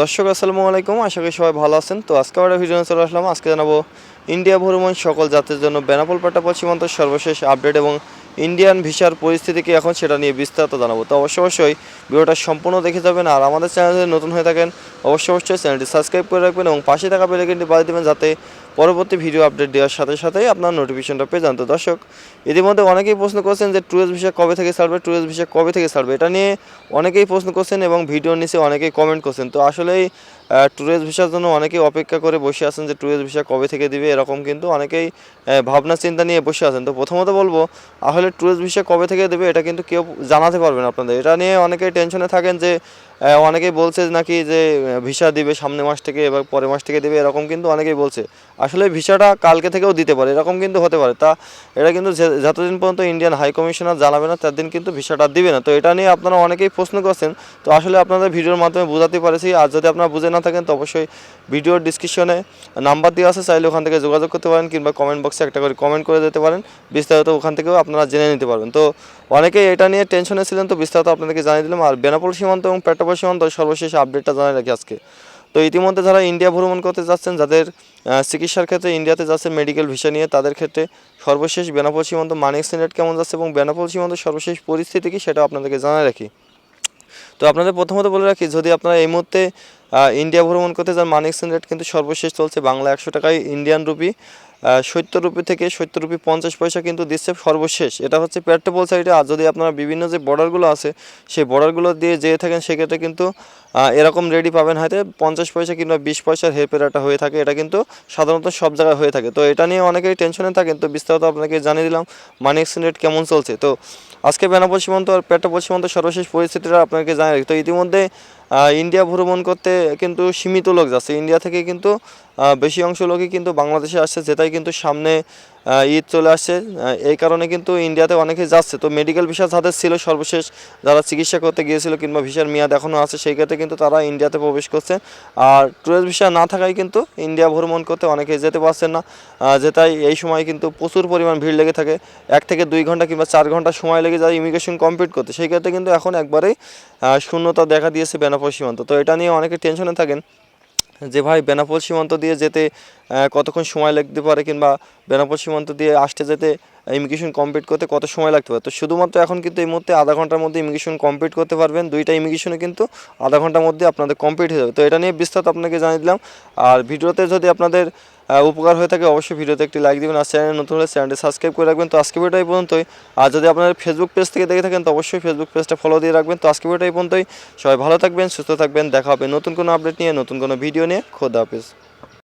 দর্শক, আসসালামু আলাইকুম। আশা করি সবাই ভালো আছেন। তো আজকে আমরা ভিডিও চলে আসলাম। আজকে জানাব ইন্ডিয়া ভ্রমণ সকল জাতির জন্য বেনাপোল পাটাপল সীমান্ত সর্বশেষ আপডেট এবং ইন্ডিয়ান ভিসার পরিস্থিতি কি এখন সেটা নিয়ে বিস্তারিত জানাব। তো অবশ্য অবশ্যই ভিডিওটা সম্পূর্ণ দেখে যাবেন আর আমাদের চ্যানেলে নতুন হয়ে থাকেন, অবশ্যই অবশ্যই চ্যানেলটি সাবস্ক্রাইব করে রাখবেন এবং পাশে থাকা বেলাইকনটি বাজিয়ে দেবেন যাতে পরবর্তী ভিডিও আপডেট দেওয়ার সাথে সাথেই আপনার নোটিফিকেশনটা পেয়ে যান। তো দর্শক, ইতিমধ্যে অনেকেই প্রশ্ন করছেন যে ট্যুরিস্ট ভিসা কবে থেকে ছাড়বে ট্যুরিস্ট ভিসা কবে থেকে ছাড়বে? এটা নিয়ে অনেকেই প্রশ্ন করছেন এবং ভিডিওর নিচে অনেকেই কমেন্ট করছেন। তো আসলেই ট্যুরিস্ট ভিসার জন্য অনেকেই অপেক্ষা করে বসে আছেন যে ট্যুরিস্ট ভিসা কবে থেকে দিবে, এরকম কিন্তু অনেকেই ভাবনা, চিন্তা নিয়ে বসে আছেন। তো প্রথমত বলব আসলে ট্যুরিস্ট ভিসা কবে থেকে দেবে এটা কিন্তু কেউ জানাতে পারবেন আপনাদের। এটা নিয়ে অনেকেই টেনশনে থাকেন যে অনেকেই বলছে নাকি যে ভিসা দিবে সামনের মাস থেকে এবার পরের মাস থেকে দেবে, এরকম কিন্তু অনেকেই বলছে। আসলে ভিসাটা কালকে থেকেও দিতে পারে, এরকম কিন্তু হতে পারে। তা এটা কিন্তু যতদিন পর্যন্ত ইন্ডিয়ান হাই কমিশনার জানাবে না ততদিন কিন্তু ভিসাটা দিবে না। তো এটা নিয়ে আপনারা অনেকেই প্রশ্ন করছেন, তো আসলে আপনাদের ভিডিওর মাধ্যমে বোঝাতে পারেছি, আর যদি আপনারা বুঝে না থাকেন, তো অবশ্যই ভিডিওর ডিসক্রিপশনে নাম্বার দেওয়া আছে, চাইলে ওখান থেকে যোগাযোগ করতে পারেন, কিংবা কমেন্ট বক্সে একটা করে কমেন্ট করে দিতে পারেন। বিস্তারিত ওখান থেকেও আপনারা জেনে নিতে পারবেন। তো অনেকেই এটা নিয়ে টেনশনে ছিলেন, তো বিস্তারিত আপনাদেরকে জানিয়ে দিলাম। আর বেনাপোল সীমান্ত এবং পেট্রাপোল সীমান্ত সর্বশেষ আপডেটটা জানাই রাখি আজকে। তো ইতিমধ্যে যারা ইন্ডিয়া ভ্রমণ করতে যাচ্ছেন, যাদের চিকিৎসার ক্ষেত্রে ইন্ডিয়াতে যাচ্ছে মেডিকেল ভিসা নিয়ে, তাদের ক্ষেত্রে সর্বশেষ বেনাপোল সীমান্ত মানিক সিনেট কেমন যাচ্ছে এবং বেনাপোল সীমান্ত সর্বশেষ পরিস্থিতি কি সেটা আপনাদেরকে জানাই রাখি। তো আপনাদের প্রথমত বলে রাখি, যদি আপনারা এই মুহূর্তে ইন্ডিয়া ভ্রমণ করতে যান মানি এক্সচেঞ্জ রেট কিন্তু সর্বশেষ চলছে বাংলা একশো টাকায় ইন্ডিয়ান রুপি সত্তর রুপি থেকে সত্তর রুপি পঞ্চাশ পয়সা কিন্তু দিচ্ছে সর্বশেষ। এটা হচ্ছে পেট্রোপল সাইডে আর যদি আপনারা বিভিন্ন যে বর্ডারগুলো আছে, সেই বর্ডারগুলো দিয়ে যেয়ে থাকেন, সেক্ষেত্রে কিন্তু এরকম রেডি পাবেন হয়তো পঞ্চাশ পয়সা কিংবা বিশ পয়সার হেরফেরাটা হয়ে থাকে। এটা কিন্তু সাধারণত সব জায়গায় হয়ে থাকে। তো এটা নিয়ে অনেকেই টেনশনে থাকেন। তো বিস্তারিত আপনাকে জানিয়ে দিলাম মানি এক্সচেঞ্জ রেট কেমন চলছে। তো আজকে বেনাপোল সীমান্ত আর পেট্রোপল সীমান্ত সর্বশেষ পরিস্থিতিটা আপনাকে জানিয়ে রাখি। তো ইতিমধ্যে ইন্ডিয়া ভ্রমণ করতে কিন্তু সীমিত লোক যাচ্ছে। ইন্ডিয়া থেকে কিন্তু বেশি অংশ লোকই কিন্তু বাংলাদেশে আসছে, যেটাই কিন্তু সামনে ঈদ চলে আসছে এই কারণে কিন্তু ইন্ডিয়াতে অনেকে যাচ্ছে। তো মেডিকেল ভিসা যাদের ছিল, সর্বশেষ যারা চিকিৎসা করতে গিয়েছিল কিংবা ভিসার মেয়াদ এখনও আছে, সেই ক্ষেত্রে কিন্তু তারা ইন্ডিয়াতে প্রবেশ করছে। আর ট্যুরিস্ট ভিসা না থাকায় কিন্তু ইন্ডিয়া ভ্রমণ করতে অনেকে যেতে পারছেন না। যেটাই এই সময় কিন্তু প্রচুর পরিমাণ ভিড় লেগে থাকে। এক থেকে দুই ঘণ্টা কিংবা চার ঘণ্টা সময় লেগে যায় ইমিগ্রেশন কমপ্লিট করতে। সেই ক্ষেত্রে কিন্তু এখন একবারেই শূন্যতা দেখা দিয়েছে বেনাপোল সীমান্ত। তো এটা নিয়ে অনেকে টেনশনে থাকেন। যে ভাই বেনাপোল সীমান্ত দিয়ে যেতে কতক্ষণ সময় লাগতে পারে কিংবা বেনাপোল সীমান্ত দিয়ে আসতে যেতে ইমিগ্রেশন কমপ্লিট করতে কত সময় লাগতে পারে? তো শুধুমাত্র এখন কিন্তু এই মুহূর্তে আধা ঘণ্টার মধ্যে ইমিগ্রেশন কমপ্লিট করতে পারবেন। দুইটা ইমিগ্রেশনে কিন্তু আধা ঘণ্টার মধ্যে আপনাদের কমপ্লিট হয়ে যাবে। তো এটা নিয়ে বিস্তারিত আপনাকে জানিয়ে দিলাম। আর ভিডিওতে যদি আপনাদের উপকার হয়ে থাকে অবশ্যই ভিডিওতে একটি লাইক দিবেন। আর চ্যানেল নতুন হলে চ্যানেলটি সাবস্ক্রাইব করে রাখবেন। তো আজকে ভিডিওটা এই পর্যন্তই। আর যদি আপনাদের ফেসবুক পেজ থেকে দেখে থাকেন, তো অবশ্যই ফেসবুক পেজটা ফলো দিয়ে রাখবেন। তো আজকে ভিডিওটা এই পর্যন্তই। সবাই ভালো থাকবেন, সুস্থ থাকবেন। দেখা হবে নতুন কোনো আপডেট নিয়ে, নতুন কোনো ভিডিও নিয়ে। খোদা হাফিজ।